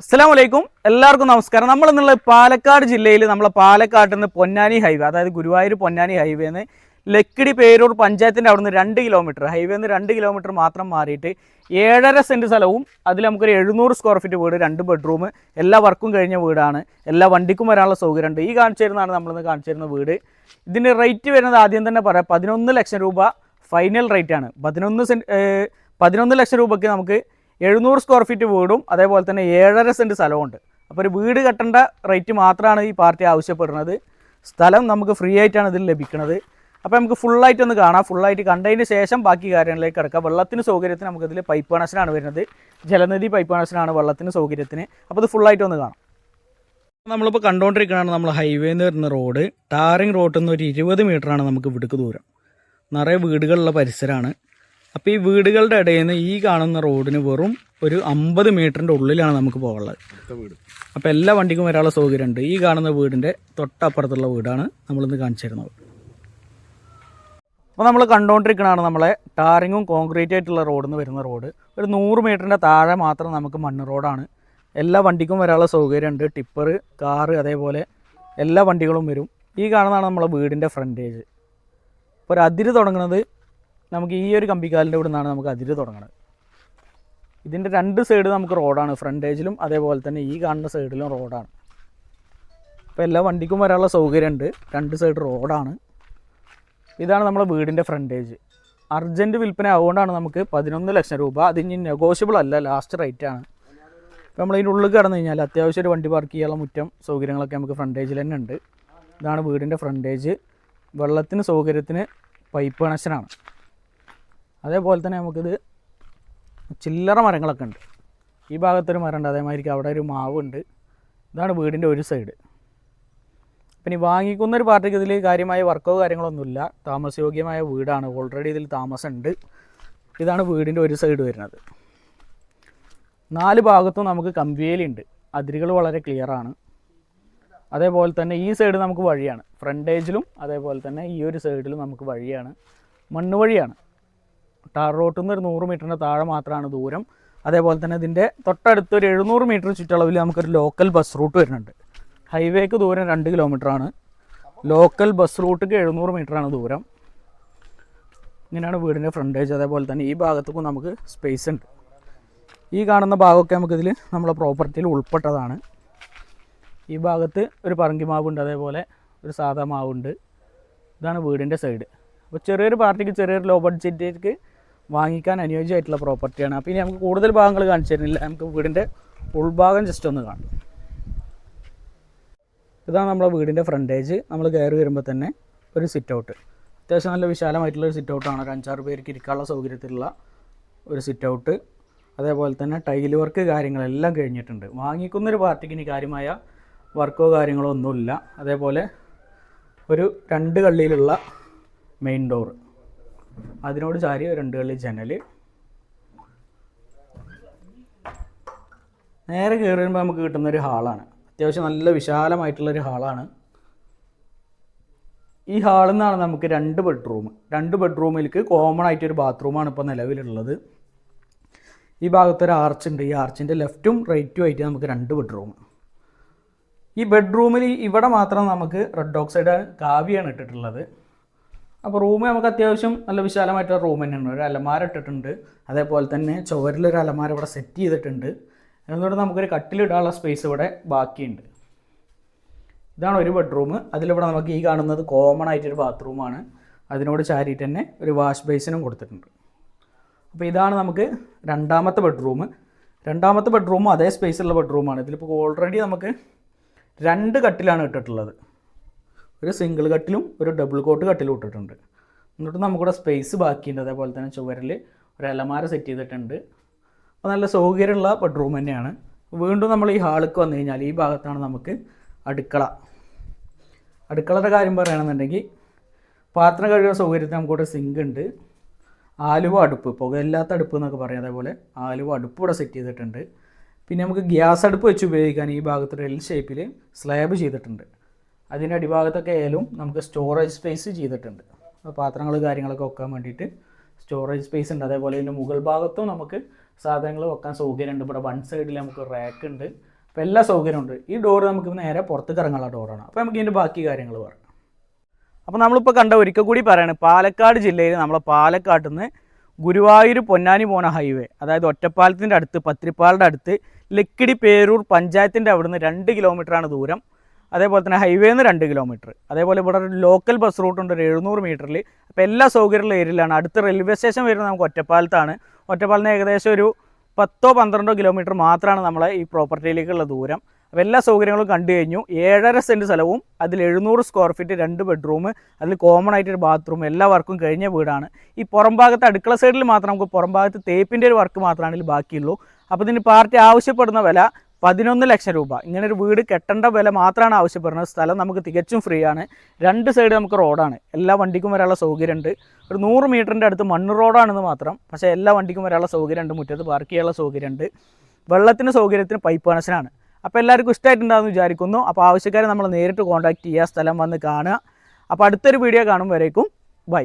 അസ്സലാമു അലൈക്കും എല്ലാവർക്കും നമസ്കാരം. നമ്മൾ ഇന്നുള്ള പാലക്കാട് ജില്ലയിൽ നമ്മളെ പാലക്കാട്ടിൽ നിന്ന് പൊന്നാനി ഹൈവേ അതായത് ഗുരുവായൂർ പൊന്നാനി ഹൈവേന്ന് ലക്കിടി പേരൂർ പഞ്ചായത്തിന്റെ അവിടുന്ന് രണ്ട് കിലോമീറ്റർ ഹൈവേന്ന് രണ്ട് കിലോമീറ്റർ മാത്രം മാറിയിട്ട് ഏഴര സെന്റ് സ്ഥലവും അതിൽ നമുക്കൊരു എഴുന്നൂറ് സ്ക്വയർ ഫീറ്റ് വീട് രണ്ട് ബെഡ്റൂം എല്ലാ വർക്കും കഴിഞ്ഞ വീടാണ്. എല്ലാ വണ്ടിക്കും വരാനുള്ള സൗകര്യമുണ്ട്. ഈ കാണിച്ചു തരുന്നതാണ് നമ്മളിന്ന് കാണിച്ചു തരുന്ന വീട്. ഇതിന്റെ റേറ്റ് വരുന്നത് ആദ്യം തന്നെ പറയാം. പതിനൊന്ന് ലക്ഷം രൂപ ഫൈനൽ റേറ്റ് ആണ്. പതിനൊന്ന് സെന്റ് പതിനൊന്ന് ലക്ഷം രൂപയ്ക്ക് നമുക്ക് എഴുന്നൂറ് സ്ക്വയർ ഫീറ്റ് വീടും അതേപോലെ തന്നെ ഏഴര സെന്റ് സ്ഥലമുണ്ട് അപ്പോൾ ഒരു വീട് കെട്ടേണ്ട റേറ്റ് മാത്രമാണ് ഈ പാർട്ടി ആവശ്യപ്പെടുന്നത്. സ്ഥലം നമുക്ക് ഫ്രീ ആയിട്ടാണ് ഇതിൽ ലഭിക്കുന്നത്. അപ്പോൾ നമുക്ക് ഫുള്ളായിട്ട് ഒന്ന് കാണാം. ഫുള്ളായിട്ട് കണ്ടതിന് ശേഷം ബാക്കി കാര്യങ്ങളിലേക്ക് കിടക്കാം. വെള്ളത്തിന് സൗകര്യത്തിന് നമുക്കിതിൽ പൈപ്പ് കണക്ഷനാണ് വരുന്നത്. ജലനിധി പൈപ്പ് കണക്ഷനാണ് വെള്ളത്തിന് സൗകര്യത്തിന്. അപ്പോൾ ഇത് ഫുള്ളായിട്ട് ഒന്ന് കാണാം. നമ്മളിപ്പോൾ കണ്ടുകൊണ്ടിരിക്കുന്നതാണ് നമ്മൾ ഹൈവേ എന്ന് വരുന്ന റോഡ് ടാറിങ് റോഡിൽ നിന്ന് ഒരു ഇരുപത് മീറ്ററാണ് നമുക്ക് ഇവിടേക്ക് ദൂരം. നിറയെ വീടുകളുള്ള പരിസരമാണ് അപ്പോൾ ഈ വീടുകളുടെ ഇടയിൽ നിന്ന് ഈ കാണുന്ന റോഡിന് വെറും ഒരു അമ്പത് മീറ്ററിന്റെ ഉള്ളിലാണ് നമുക്ക് പോകാനുള്ളത്. അപ്പോൾ എല്ലാ വണ്ടിക്കും വരാനുള്ള സൗകര്യമുണ്ട്. ഈ കാണുന്ന വീടിന്റെ തൊട്ടപ്പുറത്തുള്ള വീടാണ് നമ്മളിന്ന് കാണിച്ചു തരുന്നത് അപ്പോൾ നമ്മൾ കണ്ടുകൊണ്ടിരിക്കുന്നതാണ് നമ്മളെ ടാറിങ്ങും കോൺക്രീറ്റ് ആയിട്ടുള്ള റോഡിൽ നിന്ന് വരുന്ന റോഡ്. ഒരു നൂറ് മീറ്ററിന്റെ താഴെ മാത്രം നമുക്ക് മണ്ണ് റോഡാണ്. എല്ലാ വണ്ടിക്കും വരാനുള്ള സൗകര്യമുണ്ട്. ടിപ്പർ കാറ് അതേപോലെ എല്ലാ വണ്ടികളും വരും. ഈ കാണുന്നതാണ് നമ്മളെ വീടിന്റെ ഫ്രണ്ടേജ് അപ്പോൾ ഒരു അതിര് തുടങ്ങുന്നത് നമുക്ക് ഈ ഒരു കമ്പിക്കാലിന്റെ ഇവിടെ നിന്നാണ് നമുക്ക് അതിര് തുടങ്ങുന്നത് ഇതിന്റെ രണ്ട് സൈഡ് നമുക്ക് റോഡാണ് ഫ്രണ്ടേജിലും അതേപോലെ തന്നെ ഈ കാണുന്ന സൈഡിലും റോഡാണ് അപ്പോൾ എല്ലാ വണ്ടിക്കും വരാനുള്ള സൗകര്യമുണ്ട് രണ്ട് സൈഡ് റോഡാണ് ഇതാണ് നമ്മുടെ വീടിന്റെ ഫ്രണ്ടേജ് അർജന്റ് വിൽപ്പന ആവുകൊണ്ടാണ് നമുക്ക് പതിനൊന്ന് ലക്ഷം രൂപ അത് ഇനി നെഗോഷ്യബിൾ അല്ല ലാസ്റ്റ് റേറ്റ് ആണ്. അപ്പോൾ നമ്മൾ ഇതിന്റെ ഉള്ളിൽ കടന്നു കഴിഞ്ഞാൽ അത്യാവശ്യം ഒരു വണ്ടി പാർക്ക് ചെയ്യാനുള്ള മുറ്റം സൗകര്യങ്ങളൊക്കെ നമുക്ക് ഫ്രണ്ടേജിൽ തന്നെ ഉണ്ട്. ഇതാണ് വീടിന്റെ ഫ്രണ്ടേജ് വെള്ളത്തിന് സൗകര്യത്തിന് പൈപ്പ് കണക്ഷനാണ് അതേപോലെ തന്നെ നമുക്കിത് ചില്ലറ മരങ്ങളൊക്കെ ഉണ്ട്. ഈ ഭാഗത്തൊരു മരം ഉണ്ട് അതേമാതിരി അവിടെ ഒരു മാവുണ്ട്. ഇതാണ് വീടിന്റെ ഒരു സൈഡ്. പിന്നെ വാങ്ങിക്കുന്ന ഒരു പാർട്ടിക്ക് ഇതിൽ കാര്യമായ വർക്കോ കാര്യങ്ങളൊന്നുമില്ല. താമസയോഗ്യമായ വീടാണ്. ഓൾറെഡി ഇതിൽ താമസമുണ്ട്. ഇതാണ് വീടിന്റെ ഒരു സൈഡ് വരുന്നത്. നാല് ഭാഗത്തും നമുക്ക് കമ്പിവേലിയുണ്ട്. അതിരുകൾ വളരെ ക്ലിയറാണ് അതേപോലെ തന്നെ ഈ സൈഡ് നമുക്ക് വഴിയാണ്. ഫ്രണ്ടേജിലും അതേപോലെ തന്നെ ഈ ഒരു സൈഡിലും നമുക്ക് വഴിയാണ്. മണ്ണ് വഴിയാണ് ടാർ റോട്ടിൽ നിന്ന് ഒരു നൂറ് മീറ്ററിന്റെ താഴെ മാത്രമാണ് ദൂരം. അതേപോലെ തന്നെ ഇതിന്റെ തൊട്ടടുത്ത് ഒരു എഴുന്നൂറ് മീറ്റർ ചുറ്റളവിൽ നമുക്കൊരു ലോക്കൽ ബസ് റൂട്ട് വരുന്നുണ്ട്. ഹൈവേക്ക് ദൂരം രണ്ട് കിലോമീറ്ററാണ്. ലോക്കൽ ബസ് റൂട്ടിക്ക് എഴുന്നൂറ് ആണ് ദൂരം. ഇങ്ങനെയാണ് വീടിന്റെ ഫ്രണ്ടേജ്. അതേപോലെ തന്നെ ഈ ഭാഗത്തേക്കും നമുക്ക് സ്പേസ് ഉണ്ട്. ഈ കാണുന്ന ഭാഗമൊക്കെ നമുക്കിതിൽ നമ്മളെ പ്രോപ്പർട്ടിയിൽ ഉൾപ്പെട്ടതാണ്. ഈ ഭാഗത്ത് ഒരു പറങ്കി മാവുണ്ട് അതേപോലെ ഒരു സാധാ മാവുണ്ട്. ഇതാണ് വീടിന്റെ സൈഡ് അപ്പോൾ ചെറിയൊരു പാർട്ടിക്ക് ചെറിയൊരു ലോ ബഡ്ജറ്റിലേക്ക് വാങ്ങിക്കാൻ അനുയോജ്യമായിട്ടുള്ള പ്രോപ്പർട്ടിയാണ്. അപ്പോൾ ഇനി നമുക്ക് കൂടുതൽ ഭാഗങ്ങൾ കാണിച്ചു തരുന്നില്ല. നമുക്ക് വീടിന്റെ ഉൾഭാഗം ജസ്റ്റ് ഒന്ന് കാണാം. ഇതാണ് നമ്മുടെ വീടിന്റെ ഫ്രണ്ടേജ് നമ്മൾ കയറി വരുമ്പോൾ തന്നെ ഒരു സിറ്റ് ഔട്ട് അത്യാവശ്യം നല്ല വിശാലമായിട്ടുള്ള ഒരു സിറ്റ് ഔട്ടാണ് ഒരു അഞ്ചാറ് പേർക്ക് ഇരിക്കാനുള്ള സൗകര്യത്തിലുള്ള ഒരു സിറ്റ് ഔട്ട് അതേപോലെ തന്നെ ടൈൽ വർക്ക് കാര്യങ്ങളെല്ലാം കഴിഞ്ഞിട്ടുണ്ട്. വാങ്ങിക്കുന്നൊരു പാർട്ടിക്ക് ഇനി കാര്യമായ വർക്കോ കാര്യങ്ങളോ ഒന്നുമില്ല. അതേപോലെ ഒരു രണ്ട് കള്ളിയിലുള്ള മെയിൻ ഡോർ അതിനോട് ചാരി രണ്ട് കളി ജനൽ. നേരെ കയറി വരുമ്പോൾ നമുക്ക് കിട്ടുന്ന ഒരു ഹാളാണ്. അത്യാവശ്യം നല്ല വിശാലമായിട്ടുള്ളൊരു ഹാളാണ്. ഈ ഹാളിൽ നിന്നാണ് നമുക്ക് രണ്ട് ബെഡ്റൂം. രണ്ട് ബെഡ്റൂമിലേക്ക് കോമൺ ആയിട്ടൊരു ബാത്റൂമാണ് ഇപ്പോൾ നിലവിലുള്ളത്. ഈ ഭാഗത്തൊരു ആർച്ചുണ്ട് ഈ ആർച്ചിന്റെ ലെഫ്റ്റും റൈറ്റും ആയിട്ട് നമുക്ക് രണ്ട് ബെഡ്റൂം. ഈ ബെഡ്റൂമിൽ ഇവിടെ മാത്രം നമുക്ക് റെഡ് ഓക്സൈഡ് കാവിയാണ് ഇട്ടിട്ടുള്ളത്. അപ്പോൾ റൂം നമുക്ക് അത്യാവശ്യം നല്ല വിശാലമായിട്ടുള്ള റൂം തന്നെയാണ്. ഒരു അലമാര ഇട്ടിട്ടുണ്ട്. അതേപോലെ തന്നെ ചുവരിലൊരു അലമാര ഇവിടെ സെറ്റ് ചെയ്തിട്ടുണ്ട്. എന്നിട്ട് നമുക്കൊരു കട്ടിലിടാനുള്ള സ്പേസ് ഇവിടെ ബാക്കിയുണ്ട്. ഇതാണ് ഒരു ബെഡ്റൂം അതിലിവിടെ നമുക്ക് ഈ കാണുന്നത് കോമൺ ആയിട്ടൊരു ബാത്റൂമാണ് അതിനോട് ചാരിയിട്ട് തന്നെ ഒരു വാഷ് ബേസിനും കൊടുത്തിട്ടുണ്ട്. അപ്പോൾ ഇതാണ് നമുക്ക് രണ്ടാമത്തെ ബെഡ്റൂം രണ്ടാമത്തെ ബെഡ്റൂമും അതേ സ്പേസുള്ള ബെഡ്റൂമാണ് ഇതിലിപ്പോൾ ഓൾറെഡി നമുക്ക് രണ്ട് കട്ടിലാണ് ഇട്ടിട്ടുള്ളത്. ഒരു സിംഗിൾ കട്ടിലും ഒരു ഡബിൾ കോട്ട് കട്ടിലും ഇട്ടിട്ടുണ്ട്. എന്നിട്ട് നമുക്കിവിടെ സ്പേസ് ബാക്കിയുണ്ട്. അതേപോലെ തന്നെ ചുവരിൽ ഒരു അലമാര സെറ്റ് ചെയ്തിട്ടുണ്ട്. അപ്പോൾ നല്ല സൗകര്യമുള്ള ബെഡ്റൂം തന്നെയാണ്. വീണ്ടും നമ്മൾ ഈ ഹാളിലേക്ക് വന്നു കഴിഞ്ഞാൽ ഈ ഭാഗത്താണ് നമുക്ക് അടുക്കള. അടുക്കളയുടെ കാര്യം പറയുകയാണെന്നുണ്ടെങ്കിൽ പാത്രം കഴുകുന്ന സൗകര്യത്തിന് നമുക്കിവിടെ സിങ്ക് ഉണ്ട്. ആലുവ അടുപ്പ് പുകയില്ലാത്ത അടുപ്പ് എന്നൊക്കെ പറയും. അതേപോലെ ആലുവ അടുപ്പ് ഇവിടെ സെറ്റ് ചെയ്തിട്ടുണ്ട്. പിന്നെ നമുക്ക് ഗ്യാസ് അടുപ്പ് വെച്ച് ഉപയോഗിക്കാൻ ഈ ഭാഗത്തൊരു എൽ ഷേപ്പിൽ സ്ലാബ് ചെയ്തിട്ടുണ്ട്. അതിന്റെ അടിഭാഗത്തൊക്കെ ആയാലും നമുക്ക് സ്റ്റോറേജ് സ്പേസ് ചെയ്തിട്ടുണ്ട്. പാത്രങ്ങൾ കാര്യങ്ങളൊക്കെ വെക്കാൻ വേണ്ടിയിട്ട് സ്റ്റോറേജ് സ്പേസ് ഉണ്ട്. അതേപോലെ ഇതിന്റെ മുകൾ ഭാഗത്തും നമുക്ക് സാധനങ്ങൾ വെക്കാൻ സൗകര്യമുണ്ട്. ഇവിടെ വൺ സൈഡിൽ നമുക്ക് റാക്ക് ഉണ്ട്. അപ്പോൾ എല്ലാ സൗകര്യമുണ്ട് ഈ ഡോർ നമുക്ക് നേരെ പുറത്തേക്ക് ഇറങ്ങാനുള്ള ഡോറാണ് അപ്പോൾ നമുക്ക് ഇതിന്റെ ബാക്കി കാര്യങ്ങൾ പറയാം. അപ്പോൾ നമ്മളിപ്പോൾ കണ്ട ഒരിക്കൽ കൂടി പറയാണ് പാലക്കാട് ജില്ലയിൽ നമ്മളെ പാലക്കാട്ടിൽ നിന്ന് ഗുരുവായൂർ പൊന്നാനി പോണ ഹൈവേ അതായത് ഒറ്റപ്പാലത്തിന്റെ അടുത്ത് പത്രിപ്പാലിന്റെ അടുത്ത് ലക്കിടി പേരൂർ പഞ്ചായത്തിന്റെ അവിടുന്ന് രണ്ട് കിലോമീറ്ററാണ് ദൂരം. അതേപോലെ തന്നെ ഹൈവേ നിന്ന് രണ്ട് കിലോമീറ്റർ. അതേപോലെ ഇവിടെ ഒരു ലോക്കൽ ബസ് റൂട്ട് ഉണ്ട് ഒരു എഴുന്നൂറ് മീറ്ററിൽ അപ്പോൾ എല്ലാ സൗകര്യമുള്ള ഏരിയയിലാണ്. അടുത്ത റെയിൽവേ സ്റ്റേഷൻ വരുന്നത് നമുക്ക് ഒറ്റപ്പാലത്താണ്. ഒറ്റപ്പാലത്തിന് ഏകദേശം ഒരു പത്തോ പന്ത്രണ്ടോ കിലോമീറ്റർ മാത്രമാണ് നമ്മളെ ഈ പ്രോപ്പർട്ടിയിലേക്കുള്ള ദൂരം. അപ്പോൾ എല്ലാ സൗകര്യങ്ങളും കണ്ടു കഴിഞ്ഞു. ഏഴര സെന്റ് സ്ഥലവും അതിൽ എഴുന്നൂറ് സ്ക്വയർ ഫീറ്റ് രണ്ട് ബെഡ്റൂം അതിൽ കോമൺ ആയിട്ട് ഒരു ബാത്റൂം എല്ലാ വർക്കും കഴിഞ്ഞ വീടാണ്. ഈ പുറം ഭാഗത്ത് അടുക്കള സൈഡിൽ മാത്രം നമുക്ക് പുറം ഭാഗത്ത് തേപ്പിന്റെ ഒരു വർക്ക് മാത്രമാണ് ഇതിൽ ബാക്കിയുള്ളൂ. അപ്പോൾ ഇതിന് പാർട്ടി ആവശ്യപ്പെടുന്ന വില പതിനൊന്ന് ലക്ഷം രൂപ. ഇങ്ങനെ ഒരു വീട് കെട്ടേണ്ട വില മാത്രമാണ് ആവശ്യപ്പെടുന്നത്. സ്ഥലം നമുക്ക് തികച്ചും ഫ്രീ ആണ്. രണ്ട് സൈഡ് നമുക്ക് റോഡാണ് എല്ലാ വണ്ടിക്കും വരാനുള്ള സൗകര്യമുണ്ട്. ഒരു നൂറ് മീറ്ററിന്റെ അടുത്ത് മണ്ണ് റോഡാണെന്ന് മാത്രം. പക്ഷേ എല്ലാ വണ്ടിക്കും വരാനുള്ള സൗകര്യമുണ്ട്. മുറ്റത്ത് പാർക്ക് ചെയ്യാനുള്ള സൗകര്യമുണ്ട്. വെള്ളത്തിന് സൗകര്യത്തിന് പൈപ്പ് കണക്ഷനാണ് അപ്പോൾ എല്ലാവർക്കും ഇഷ്ടമായിട്ടുണ്ടാകുമെന്ന് വിചാരിക്കുന്നു. അപ്പോൾ ആവശ്യക്കാരെ നമ്മൾ നേരിട്ട് കോൺടാക്ട് ചെയ്യുക സ്ഥലം വന്ന് കാണുക. അപ്പോൾ അടുത്തൊരു വീഡിയോ കാണും ബൈ